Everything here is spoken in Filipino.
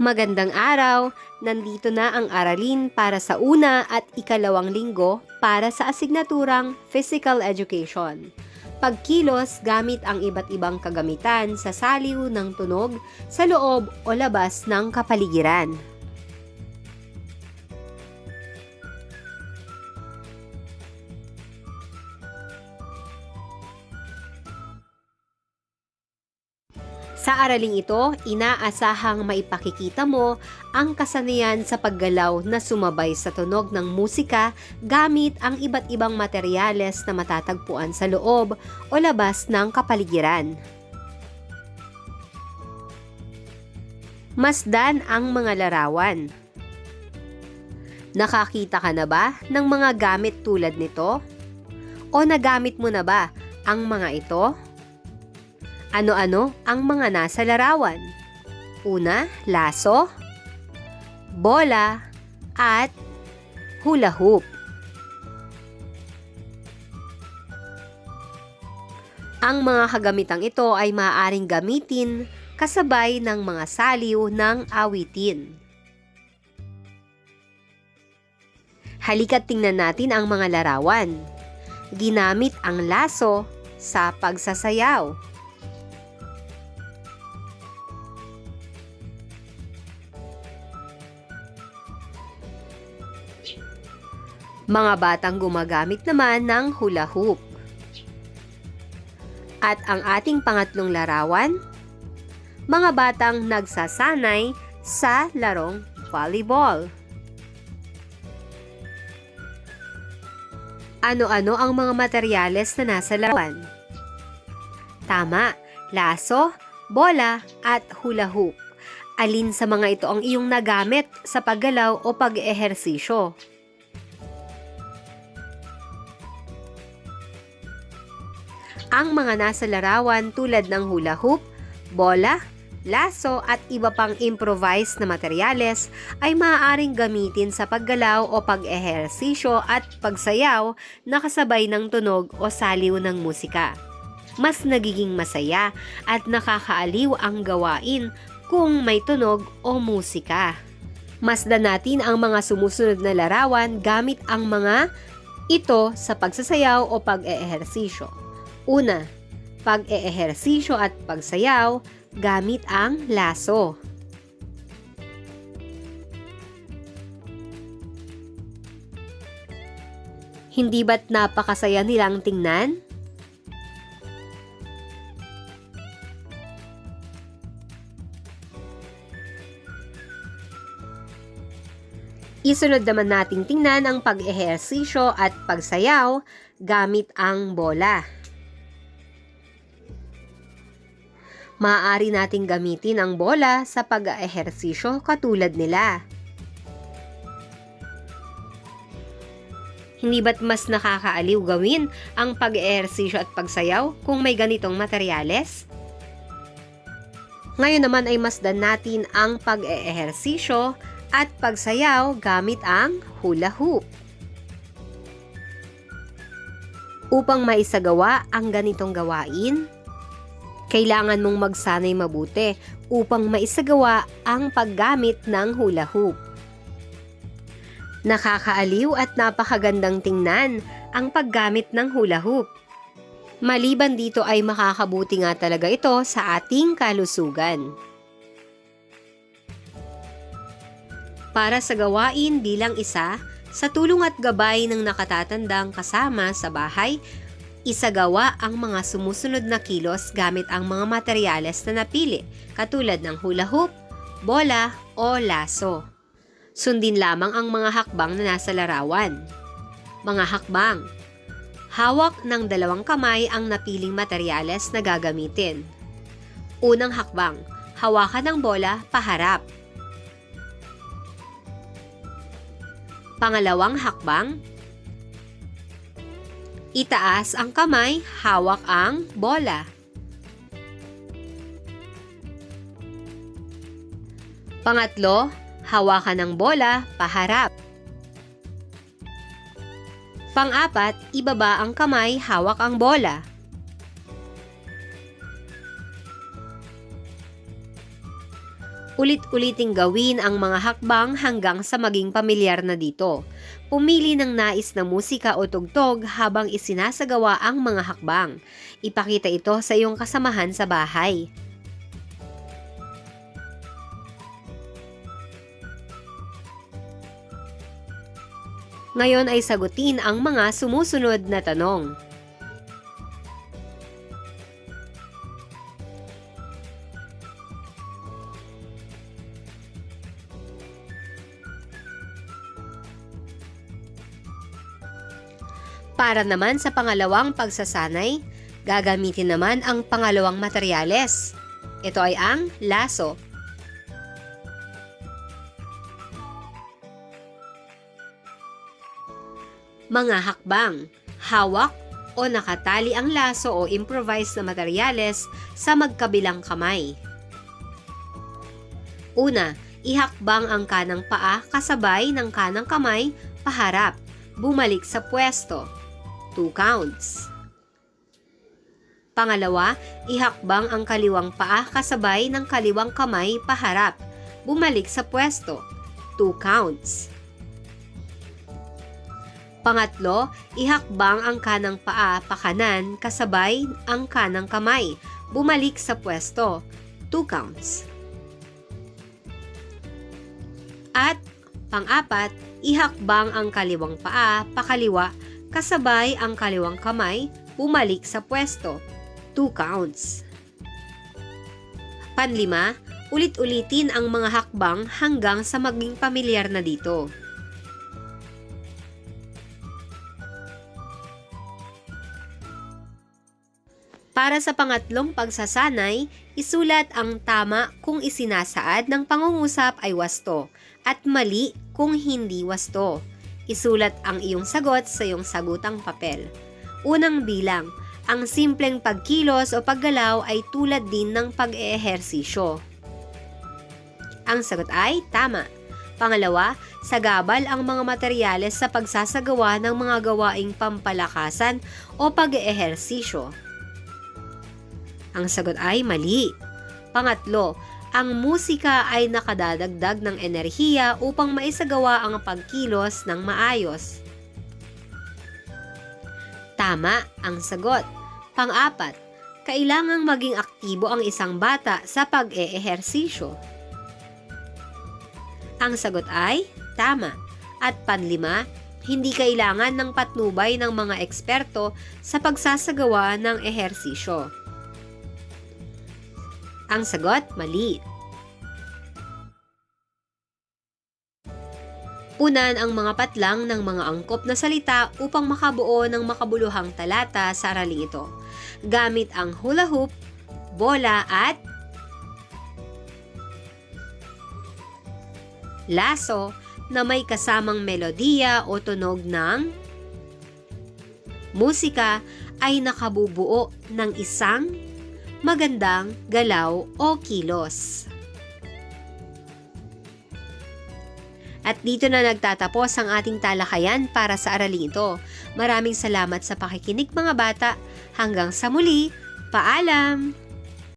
Magandang araw! Nandito na ang aralin para sa una at ikalawang linggo para sa asignaturang Physical Education. Pagkilos gamit ang iba't ibang kagamitan sa saliw ng tunog sa loob o labas ng kapaligiran. Sa araling ito, inaasahang maipakikita mo ang kasanayan sa paggalaw na sumabay sa tunog ng musika gamit ang iba't ibang materyales na matatagpuan sa loob o labas ng kapaligiran. Masdan ang mga larawan. Nakakita ka na ba ng mga gamit tulad nito? O nagamit mo na ba ang mga ito? Ano-ano ang mga nasa larawan? Una, laso, bola, at hula hoop. Ang mga kagamitang ito ay maaaring gamitin kasabay ng mga saliw ng awitin. Halika't tingnan natin ang mga larawan. Ginamit ang laso sa pagsasayaw. Mga batang gumagamit naman ng hula hoop. At ang ating pangatlong larawan, mga batang nagsasanay sa larong volleyball. Ano-ano ang mga materyales na nasa larawan? Tama, laso, bola, at hula hoop. Alin sa mga ito ang iyong nagamit sa paggalaw o pag-ehersisyo? ang mga nasa larawan tulad ng hula hoop, bola, laso at iba pang improvised na materyales ay maaaring gamitin sa paggalaw o pag-ehersisyo at pagsayaw na kasabay ng tunog o saliw ng musika. Mas nagiging masaya at nakakaaliw ang gawain kung may tunog o musika. Masdan natin ang mga sumusunod na larawan gamit ang mga ito sa pagsasayaw o pag-eehersisyo. Una, pag-eehersisyo at pagsayaw gamit ang laso. Hindi ba't napakasaya nilang tingnan? Isunod naman nating tingnan ang pag-ehersisyo at pagsayaw gamit ang bola. maaari nating gamitin ang bola sa pag-ehersisyo katulad nila. Hindi ba't mas nakakaaliw gawin ang pag-ehersisyo at pagsayaw kung may ganitong materyales? Ngayon naman ay masdan natin ang pag-ehersisyo at pagsayaw gamit ang hula hoop. Upang maisagawa ang ganitong gawain, kailangan mong magsanay mabuti upang maisagawa ang paggamit ng hula hoop. Nakakaaliw at napakagandang tingnan ang paggamit ng hula hoop. Maliban dito ay makakabuti nga talaga ito sa ating kalusugan. Para sa gawain bilang isa, sa tulong at gabay ng nakatatandang kasama sa bahay, isagawa ang mga sumusunod na kilos gamit ang mga materyales na napili, katulad ng hula hoop, bola o laso. Sundin lamang ang mga hakbang na nasa larawan. Mga hakbang. Hawak ng dalawang kamay ang napiling materyales na gagamitin. Unang hakbang, hawakan ng bola paharap. Pangalawang hakbang, Itaas ang kamay, hawak ang bola. Pangatlo, hawakan ng bola paharap. Pang-apat, ibaba ang kamay, hawak ang bola. Ulit-uliting gawin ang mga hakbang hanggang sa maging pamilyar na dito. Pumili ng nais na musika o tugtog habang isinasagawa ang mga hakbang. Ipakita ito sa iyong kasamahan sa bahay. Ngayon ay sagutin ang mga sumusunod na tanong. Para naman sa pangalawang pagsasanay, gagamitin naman ang pangalawang materyales. Ito ay ang laso. Mga hakbang, hawak o nakatali ang laso o improvised na materyales sa magkabilang kamay. Una, ihakbang ang kanang paa kasabay ng kanang kamay paharap, bumalik sa pwesto. 2 counts. Pangalawa, ihakbang ang kaliwang paa kasabay ng kaliwang kamay paharap, bumalik sa pwesto. 2 counts. Pangatlo, ihakbang ang kanang paa pakanan kasabay ang kanang kamay, bumalik sa pwesto. 2 counts. At pang-apat, ihakbang ang kaliwang paa pakaliwa kasabay ang kaliwang kamay, bumalik sa pwesto. 2 counts. Panlima, ulit-ulitin ang mga hakbang hanggang sa maging pamilyar na dito. Para sa pangatlong pagsasanay, isulat ang tama kung isinasaad ng pangungusap ay wasto at mali kung hindi wasto. Isulat ang iyong sagot sa iyong sagutang papel. Unang bilang, ang simpleng pagkilos o paggalaw ay tulad din ng pag-eehersisyo. Ang sagot ay tama. Pangalawa, sagabal ang mga materyales sa pagsasagawa ng mga gawaing pampalakasan o pag-eehersisyo. Ang sagot ay mali. Pangatlo, ang musika ay nakadadagdag ng enerhiya upang maisagawa ang pagkilos ng maayos. Tama ang sagot. Pang-apat, kailangang maging aktibo ang isang bata sa pag-eehersisyo. Ang sagot ay tama. At panlima, hindi kailangan ng patnubay ng mga eksperto sa pagsasagawa ng ehersisyo. Ang sagot, mali. Punan ang mga patlang ng mga angkop na salita upang makabuo ng makabuluhang talata sa araling ito. Gamit ang hula hoop, bola at laso na may kasamang melodiya o tunog ng musika ay nakabubuo ng isang magandang galaw o kilos. At dito na nagtatapos ang ating talakayan para sa araling ito. Maraming salamat sa pakikinig mga bata. Hanggang sa muli, paalam!